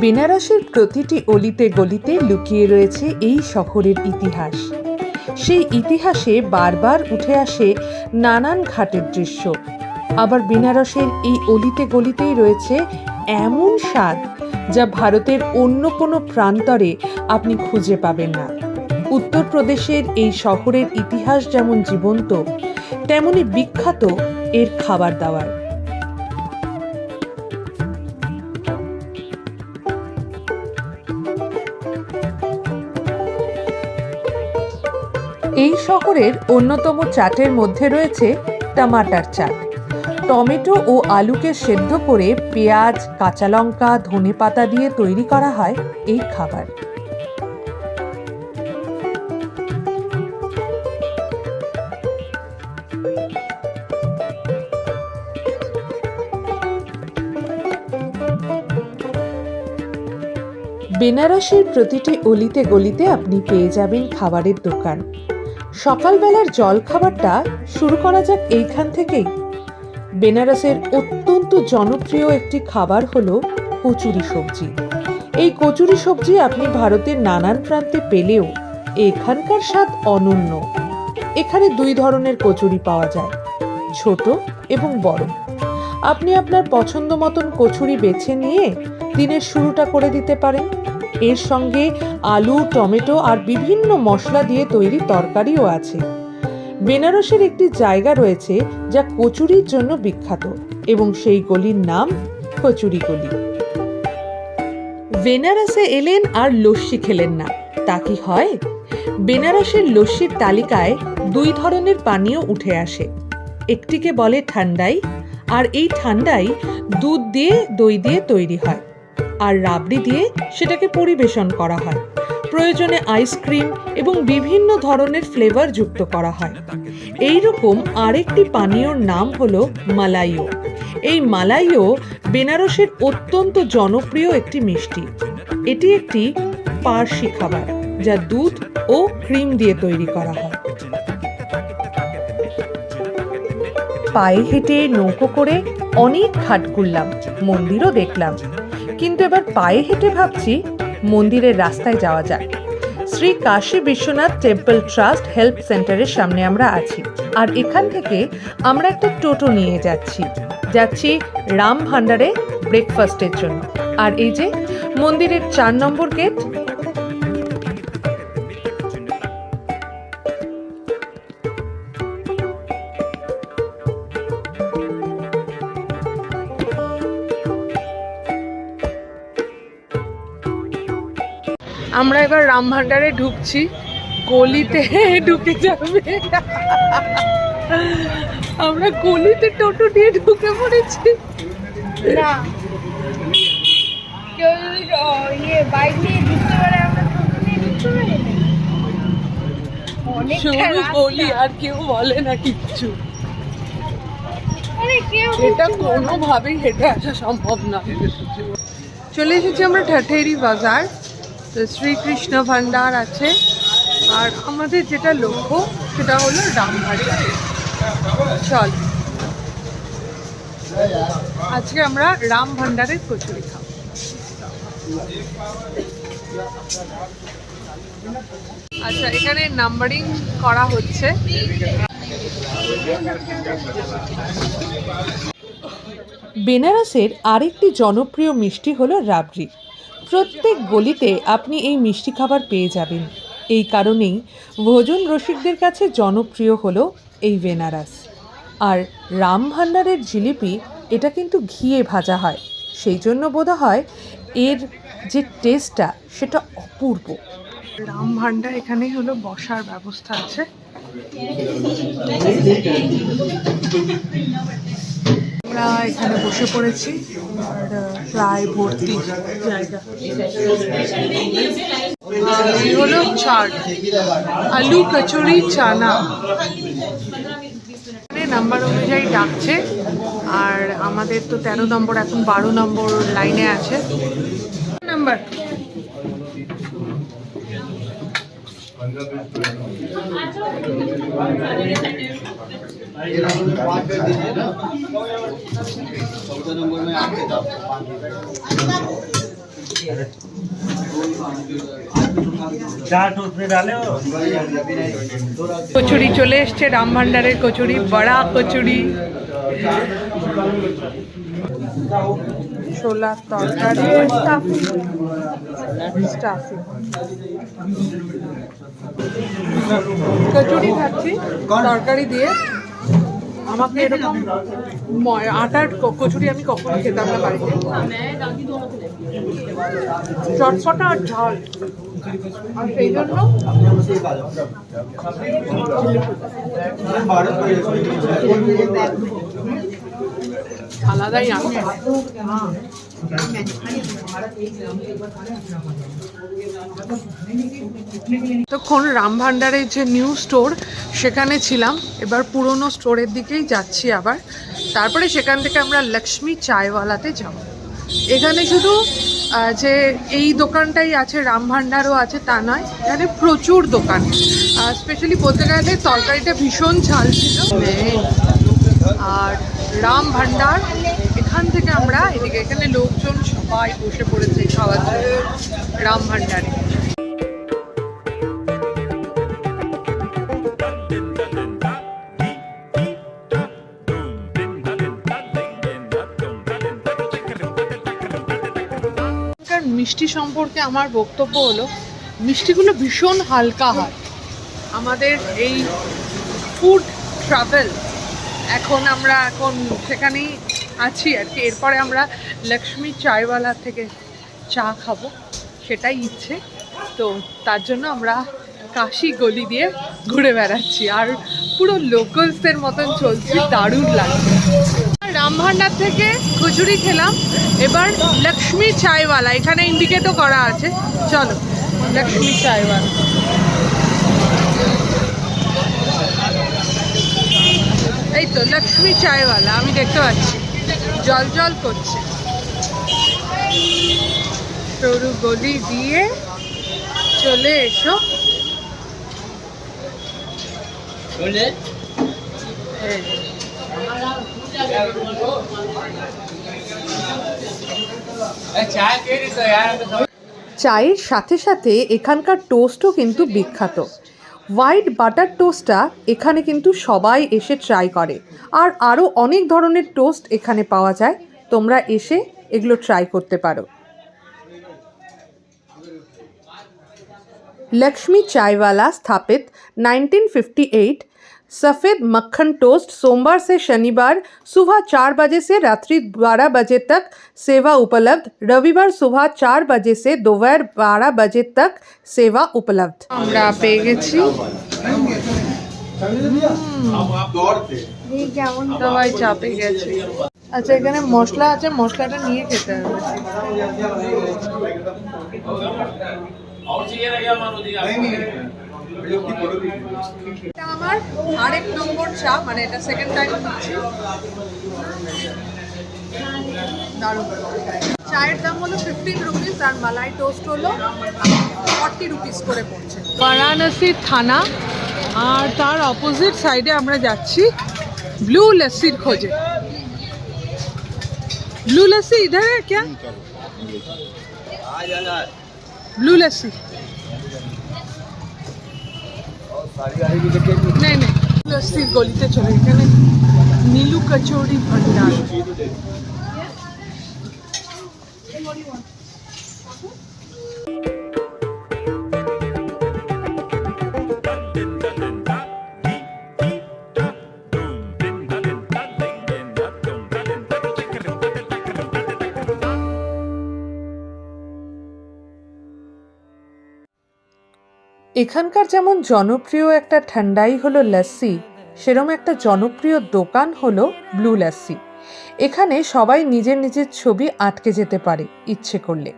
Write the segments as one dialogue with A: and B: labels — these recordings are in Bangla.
A: বেনারসের প্রতিটি অলিতে গলিতে লুকিয়ে রয়েছে এই শহরের ইতিহাস। সেই ইতিহাসে বারবার উঠে আসে নানান ঘাটের দৃশ্য। আবার বেনারসের এই অলিতে গলিতেই রয়েছে এমন স্বাদ যা ভারতের অন্য কোনো প্রান্তরে আপনি খুঁজে পাবেন না। উত্তরপ্রদেশের এই শহরের ইতিহাস যেমন জীবন্ত, তেমনি বিখ্যাত এর খাবার দাবার। এই শহরের অন্যতম চাটের মধ্যে রয়েছে টমাটার চাট। টমেটো ও আলুকে সেদ্ধ করে পেঁয়াজ কাঁচা লঙ্কা ধনে পাতা দিয়ে তৈরি করা হয় এই খাবার। বেনারসের প্রতিটি অলিতে গলিতে আপনি পেয়ে যাবেন খাবারের দোকান। সকালবেলার জল খাবারটা শুরু করা যাক এইখান থেকেই। বেনারসের অত্যন্ত জনপ্রিয় একটি খাবার হলো কচুরি সবজি। এই কচুরি সবজি আপনি ভারতের নানান প্রান্তে পেলেও এখানকার স্বাদ অনন্য। এখানে দুই ধরনের কচুরি পাওয়া যায়, ছোট এবং বড়। আপনি আপনার পছন্দ মতন কচুরি বেছে নিয়ে দিনের শুরুটা করে দিতে পারেন। এর সঙ্গে আলু, টমেটো আর বিভিন্ন মশলা দিয়ে তৈরি তরকারিও আছে। বেনারসের একটি জায়গা রয়েছে যা কচুরির জন্য বিখ্যাত এবং সেই গলির নাম কচুরি গলি। বেনারসে এলেন আর লস্যি খেলেন না, তা কি হয়? বেনারসের লস্যির তালিকায় দুই ধরনের পানীয় উঠে আসে, একটিকে বলে ঠান্ডাই, আর এই ঠান্ডাই দুধ দিয়ে, দই দিয়ে তৈরি হয়, আর রাবড়ি দিয়ে সেটাকে পরিবেশন করা হয়। প্রয়োজনে আইসক্রিম এবং বিভিন্ন ধরনের ফ্লেভার যুক্ত করা হয়। এই রকম আরেকটি পানীয়র নাম হলো মালাইও। এই মালাইও বেনারসের অত্যন্ত জনপ্রিয় একটি মিষ্টি। এটি একটি পার্সি খাবার যা দুধ ও ক্রিম দিয়ে তৈরি করা হয়। পায়ে হেঁটে নৌকো করে অনেক ঘাট ঘুরলাম মন্দিরও দেখলাম। কিন্তু এবার পায়ে হেঁটে ভাবছি মন্দিরের রাস্তায় যাওয়া যায়। Shri Kashi Vishwanath temple trust help সেন্টারের সামনে আমরা আছি। আর এখান থেকে আমরা একটা টোটো নিয়ে যাচ্ছি। যাচ্ছি রাম ভান্ডারে ব্রেকফাস্টের জন্য। আর এই যে মন্দিরের চার নম্বর গেট আমরা এবার রাম ভান্ডারে ঢুকছি। গলিতে ঢুকে যাবে। আমরা গলিতে টোটো নিয়ে ঢুকে পড়েছি।
B: না। কেউ যদি ইয়ে বাইক নিয়ে ঢুকতে পারে আমরা টোটো নিয়ে ঢুকতে পারি
A: শুধু গলি আর কেউ বলে না কিচ্ছু। এটা। কোনোভাবেই হেঁটে আসা সম্ভব না। চলে এসেছি আমরা ঠাঠেরি বাজার। তো শ্রীকৃষ্ণ ভান্ডার আছে। আর আমাদের যেটা লক্ষ্য, সেটা হলো রাম ভান্ডার চল। আজকে আমরা রাম ভান্ডারের কচুরি খাব। আচ্ছা এখানে নাম্বারিং করা হচ্ছে। বেনারসের আরেকটি জনপ্রিয় মিষ্টি হলো রাবড়ি। প্রত্যেক গলিতে আপনি এই মিষ্টি খাবার পেয়ে যাবেন। এই কারণেই ভোজন রসিকদের কাছে জনপ্রিয় হলো এই বেনারস। আর রাম ভান্ডারের জিলিপি, এটা কিন্তু ঘিয়ে ভাজা হয়। সেই জন্য বোধ হয় এর যে টেস্টটা, সেটা অপূর্ব। রাম ভান্ডার এখানে হলো বসার ব্যবস্থা আছে। আমরা এখানে বসে পড়েছি। প্রায় ভর্তি হলো চাট, আলু কচুরি চানা। নাম্বার অনুযায়ী ডাকছে,
C: আর আমাদের তো তেরো নম্বর, এখন বারো নম্বর লাইনে আছে। নাম্বার।
D: चाट उसमें डाले हो
C: কচুরি চলে এসছে রাম ভান্ডারের কচুরি বড়া কচুরি ছোলার তরকারি স্টাফি কচুরি খাচ্ছি তরকারি দিয়ে আমাকে এরকম আটার কচুরি আমি কখনো খেতাম না বাড়িতে। চটপটা আর ঝাল। সেই জন্য আলাদাই আমি তখন রাম ভান্ডারের যে নিউ স্টোর সেখানে ছিলাম। এবার পুরনো স্টোরের দিকেই যাচ্ছি আবার। তারপরে সেখান থেকে আমরা লক্ষ্মী চায়ওয়ালাতে যাব। এখানে শুধু যে এই দোকানটাই আছে, রাম ভান্ডারও আছে, তা নয়, এখানে প্রচুর দোকান। স্পেশালি বলতে গেলে তরকারিটা ভীষণ ঝাল ছিল। আর রাম ভান্ডার এখান থেকে আমরা এদিকে এখানে লোকজন সবাই বসে পড়েছে খাওয়ার জন্য রাম ভান্ডারে। মিষ্টি সম্পর্কে আমার বক্তব্য হলো, মিষ্টিগুলো ভীষণ হালকা হয়। আমাদের এই ফুড ট্রাভেল এখন আমরা এখন সেখানেই আছি আর কি। এরপরে আমরা লক্ষ্মী চায়ওয়ালা থেকে চা খাব, সেটাই ইচ্ছে। তো তার জন্য আমরা কাশি গলি দিয়ে ঘুরে বেড়াচ্ছি। আর পুরো লোকালসদের মতন চলছি, দারুণ লাগছে। রামভান্ডার থেকে কচুরি খেলাম, এবার লক্ষ্মী চায়ওয়ালা, এখানে ইন্ডিকেটও করা আছে। চলো, লক্ষ্মী চায়ওয়ালা। এই তো, লক্ষ্মী চায়ওয়ালা, আমি দেখতে পাচ্ছি। জল জল করছে। সরু গলি দিয়ে চলে এসো। চায়ের সাথে সাথে এখানকার টোস্টও কিন্তু বিখ্যাত। হোয়াইট বাটার টোস্টটা এখানে কিন্তু সবাই এসে ট্রাই করে। আর আরও অনেক ধরনের টোস্ট এখানে পাওয়া যায়। তোমরা এসে এগুলো ট্রাই করতে পারো। লক্ষ্মী চাইওয়ালা স্থাপিত নাইনটিন ফিফটি এইট सफ़ेद मक्खन टोस्ट सोमवार से शनिवार सुबह चार बजे से रात्रि बारह बजे तक सेवा उपलब्ध रविवार सुबह चार बजे से दोपहर बारह बजे तक सेवा उपलब्ध আমরা পেয়ে গেছি
B: এই কেমন
C: সবাই চাপে গেছে আচ্ছা এখানে মশলা আছে মশলাটা নিয়ে খেতে হবে এটা আমার আরেক নম্বর চা মানে এটা সেকেন্ড টাইম দিচ্ছি দারুণ চায়ের দাম হলো ফিফটিন রুপিস আর মালাই টোস্ট হলো ফর্টি রুপিস করে পড়ছে বারাণসী থানা আর তার অপোজিট সাইডে আমরা যাচ্ছি ব্লু লস্যির খোঁজে ब्लू लस्सी इधर है क्या ब्लू लस्सी नहीं नहीं লস্যির গলিতে চলে এখানে নীলু কচৌরি ভান্ডার এখানকার যেমন জনপ্রিয় একটা ঠান্ডাই হলো লস্যি সেরম একটা জনপ্রিয় দোকান হলো ব্লু লস্যি এখানে সবাই নিজের নিজের ছবি আটকে যেতে পারে ইচ্ছে করলে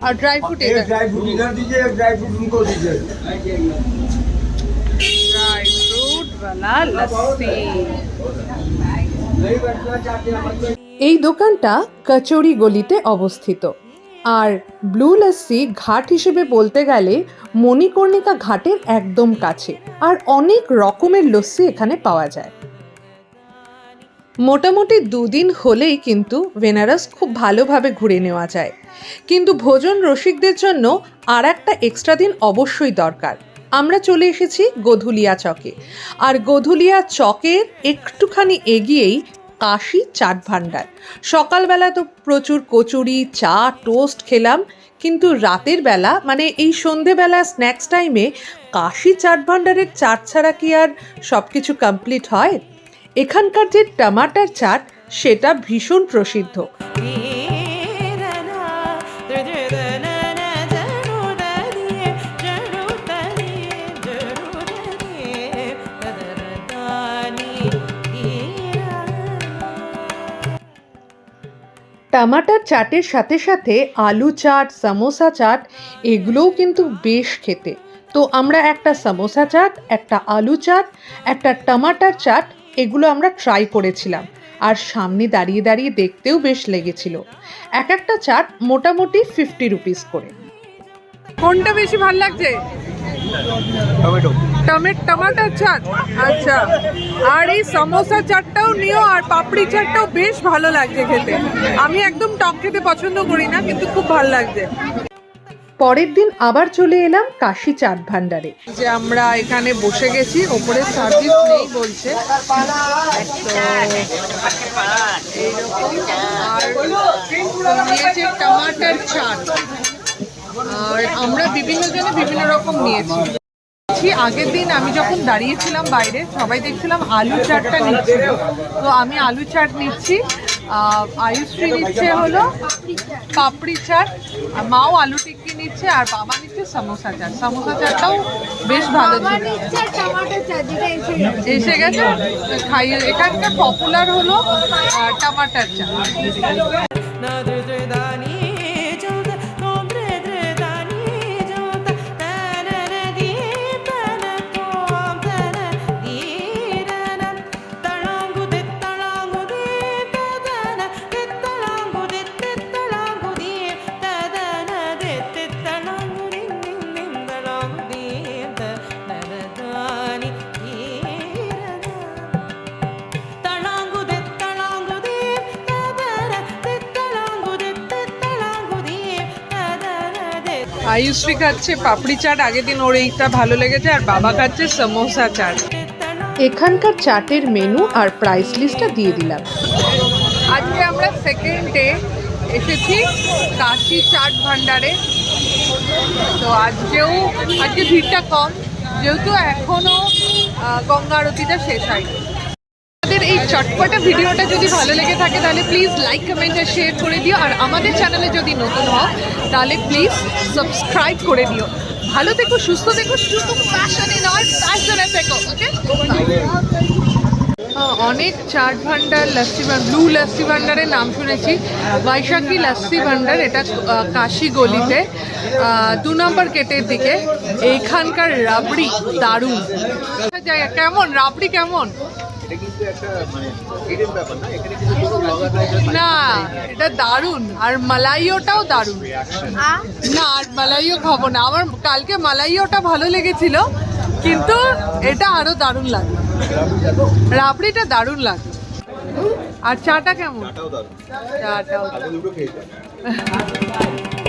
C: আর ড্রাই ফ্রুট
E: एक ड्राई फ्रूट इधर दीजिए एक ड्राई फ्रूट उनको दीजिए
C: ড্রাই ফ্রুট वाला लस्सी এই দোকানটা কচৌরি গলিতে অবস্থিত আর ব্লু লস্যি ঘাট হিসেবে বলতে গেলে মণিকর্ণিকা ঘাটের একদম কাছে, আর অনেক রকমের লস্যি এখানে পাওয়া যায়। মোটামুটি দুদিন হলেই কিন্তু বেনারস খুব ভালোভাবে ঘুরে নেওয়া যায়। কিন্তু ভোজন রসিকদের জন্য আর একটা এক্সট্রা দিন অবশ্যই দরকার। আমরা চলে এসেছি গধুলিয়া চকে। আর গধুলিয়া চকের একটুখানি এগিয়েই কাশি, চাট ভাণ্ডার সকালবেলা তো প্রচুর কচুরি, চা, টোস্ট খেলাম, কিন্তু রাতের বেলা মানে এই সন্ধেবেলা স্ন্যাক্স টাইমে কাশি, চাট ভাণ্ডারের চাট ছাড়া কি আর সব কিছু কমপ্লিট হয়? এখানকার যে টমাটার চাট, সেটা ভীষণ প্রসিদ্ধ। টমাটার চাটের সাথে সাথে আলু চাট সামোসা চাট এগুলোও কিন্তু বেশ খেতে। তো আমরা একটা সামোসা চাট একটা আলু চাট একটা টমাটার চাট এগুলো আমরা ট্রাই করেছিলাম। আর সামনে দাঁড়িয়ে দাঁড়িয়ে দেখতেও বেশ লেগেছিল। এক একটা চাট মোটামুটি ফিফটি রুপিস করে। কোনটা বেশি ভালো লাগছে? টমেট টমাটার চাট। আচ্ছা। আর এই সমোসা চাটটাও নিও আর পাপড়ি চাটটাও বেশ ভালো লাগছে খেতে। আমি একদম টক খেতে পছন্দ করি না কিন্তু খুব ভালো লাগছে। পরের দিন আবার চলে এলাম কাশি চাট ভান্ডারে যে আমরা এখানে বসে গেছি ওপরে সার্ভিস নেই বলছে। টমাটার চাট। আর আমরা বিভিন্ন জনে বিভিন্ন রকম নিয়েছি। নিয়েছি। আগের দিন আমি যখন দাঁড়িয়েছিলাম বাইরে সবাই দেখছিলাম আলু চাটটা নিচ্ছিল তো আমি আলু চাট নিচ্ছি আয়ুশ্রী নিচ্ছে হলো পাপড়ি চাট মাও আলু টিক্কি নিচ্ছে আর বাবা নিচ্ছে সমোসা চাট। সমোসা চাটটাও বেশ ভালো ছিল।
B: এসে গেছে।
C: এসে গেছে খাইয়ে এখানকার পপুলার হলো টমাটার চাট। আয়ুশ্রী খাচ্ছে পাপড়ি চাট আগের দিন ওর এইটা ভালো লেগেছে আর বাবা খাচ্ছে সমোসা চাট। এখানকার চাটের মেনু আর প্রাইস লিস্টটা দিয়ে দিলাম। আজকে আমরা সেকেন্ড ডে এসেছি কাশি চাট ভান্ডারে তো আজকেও আজকে ভিড়টা কম যেহেতু এখনও গঙ্গা আরতিটা শেষ হয়নি। আমাদের এই চটপটা ভিডিওটা যদি ভালো লেগে থাকে, তাহলে প্লিজ লাইক কমেন্ট আর শেয়ার করে দিও। আর আমাদের চ্যানেলে যদি নতুন হও, তাহলে প্লিজ সাবস্ক্রাইব করে দিও। ভালো থেকো, সুস্থ থেকো, শুধু প্যাশনে নয় প্যাশনে থেকো ওকে অনেক চাট ভান্ডার লস্যি ব্লু লস্যি ভান্ডারের নাম শুনেছি। বৈশাখী লস্যি ভান্ডার, এটা কাশি গলিতে দু নম্বর গেটের দিকে। এইখানকার রাবড়ি দারুণ। কেমন? রাবড়ি কেমন? না এটা দারুণ আর মালাইওটাও দারুণ। না আর মালাইও খাব না আমার কালকে মালাইওটা ভালো লেগেছিল কিন্তু এটা আরও দারুণ লাগল। রাবড়িটা দারুণ লাগল। আর চাটা কেমন? চাটাও দারুণ।